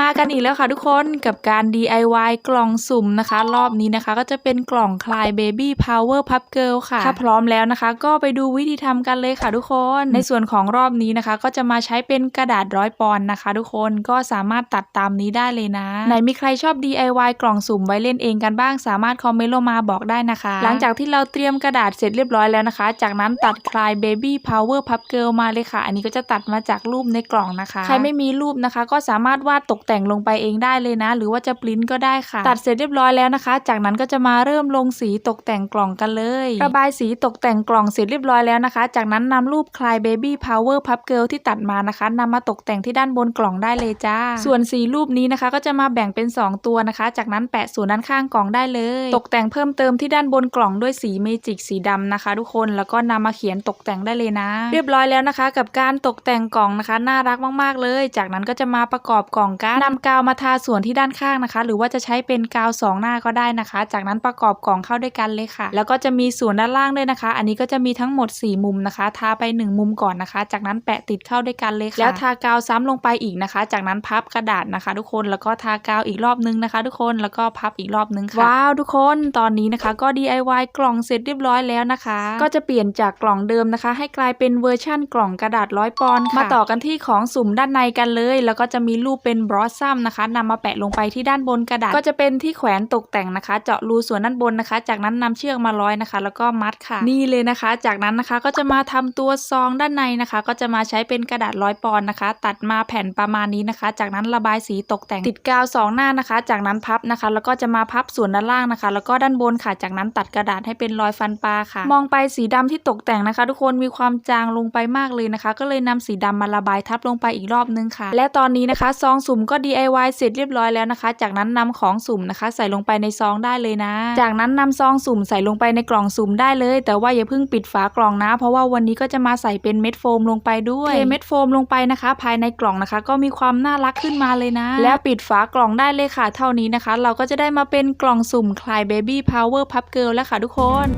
มากันอีกแล้วค่ะทุกคนกับการ DIY กล่องสุ่มนะคะ รอบนี้นะคะก็จะเป็นกล่องคลาย Baby Power Pup Girl ค่ะ ถ้าพร้อมแล้วนะคะ ก็ไปดูวิธีทำกันเลยค่ะทุกคน ในส่วนของรอบนี้นะคะ ก็จะมาใช้เป็นกระดาษร้อยปอนนะคะ ทุกคนก็สามารถตัดตามนี้ได้เลยนะไหนมีใครชอบ DIY กล่องสุ่มไว้เล่นเองกันบ้าง สามารถคอมเมนต์ลงมาบอกได้นะคะ หลังจากที่เราเตรียมกระดาษเสร็จเรียบร้อยแล้วนะคะ จากนั้นตัดคลาย Baby Power Pup Girl มาเลยค่ะ อันนี้ก็จะตัดมาจากรูปในกล่องนะคะ ใครไม่มีรูปนะคะ ก็สามารถวาดตกแต่งลงไปเองได้เลยนะ หรือว่าจะปริ้นก็ได้ค่ะ ตัดเสร็จเรียบร้อยแล้วนะคะ จากนั้นก็จะมาเริ่มลงสีตกแต่งกล่องกันเลย ระบายสีตกแต่งกล่องเสร็จเรียบร้อยแล้วนะคะ จากนั้นนำรูปคลาย Baby Power Pup Girl ที่ตัดมานะคะนำมาตกแต่งที่ด้านบนกล่องได้เลยจ้า ส่วนสีรูปนี้นะคะ ก็จะมาแบ่งเป็น 2 ตัวนะคะ จากนั้นแปะส่วนด้านข้างกล่องได้เลย ตกแต่งเพิ่มเติมที่ด้านบนกล่องด้วยสีเมจิกสีดำนะคะ ทุกคนแล้วก็นำมาเขียนตกแต่งได้เลยนะ เรียบร้อยแล้วนะคะ กับการตกแต่งกล่องนะคะ น่ารักมากๆเลย จากนั้นก็จะมาประกอบกล่องกันนำกาวมาทาส่วนที่ด้านข้างนะคะ หรือว่าจะใช้เป็นกาวสองหน้าก็ได้นะคะ จากนั้นประกอบกล่องเข้าด้วยกันเลยค่ะ แล้วก็จะมีส่วนด้านล่างด้วยนะคะ อันนี้ก็จะมีทั้งหมด 4 มุมนะคะ ทาไป 1 มุมก่อนนะคะ จากนั้นแปะติดเข้าด้วยกันเลยค่ะ แล้วทากาวซ้ำลงไปอีกนะคะ จากนั้นพับกระดาษนะคะ ทุกคน แล้วก็ทากาวอีกรอบนึงนะคะ ทุกคน แล้วก็พับอีกรอบนึงค่ะ ว้าวทุกคน ตอนนี้นะคะ ก็ DIY กล่องเสร็จเรียบร้อยแล้วนะคะ ก็จะเปลี่ยนจากกล่องเดิมนะคะ ให้กลายเป็นเวอร์ชั่นกล่องกระดาษร้อยปอนด์ค่ะมาต่อกันที่ของสุ่มด้านในกันเลย แล้วก็จะมีรูปเป็นบรอสซัมนะคะนำมาแปะลงไปที่ด้านบนกระดาษก็จะเป็นที่แขวนตกแต่งนะคะ เจาะรูส่วนด้านบนนะคะ จากนั้นนำเชือกมาร้อยนะคะ แล้วก็มัดค่ะนี่เลยนะคะ จากนั้นนะคะก็จะมาทำตัวซองด้านในนะคะ ก็จะมาใช้เป็นกระดาษร้อยปอนนะคะ ตัดมาแผ่นประมาณนี้นะคะ จากนั้นระบายสีตกแต่งติดกาวสองหน้านะคะ จากนั้นพับนะคะ แล้วก็จะมาพับส่วนด้านล่างนะคะ แล้วก็ด้านบนค่ะ จากนั้นตัดกระดาษให้เป็นรอยฟันปลาค่ะ มองไปสีดำที่ตกแต่งนะคะ ทุกคนมีความจางลงไปมากเลยนะคะ ก็เลยนำสีดำมาระบายทับลงไปอีกรอบนึงค่ะ และตอนนี้นะคะซองสุ่มก็ก็ DIY เสร็จเรียบร้อยแล้วนะคะ จากนั้นนำของสุ่มนะคะ ใส่ลงไปในซองได้เลยนะ จากนั้นนำซองสุ่มใส่ลงไปในกล่องสุ่มได้เลย แต่ว่าอย่าเพิ่งปิดฝากล่องนะ เพราะว่าวันนี้ก็จะมาใส่เป็นเม็ดโฟมลงไปด้วยเทเม็ดโฟมลงไปนะคะ ภายในกล่องนะคะ ก็มีความน่ารักขึ้นมาเลยนะ แล้วปิดฝากล่องได้เลยค่ะ เท่านี้นะคะ เราก็จะได้มาเป็นกล่องสุ่มคลาย Baby Power Pup Girl แล้วค่ะทุกคน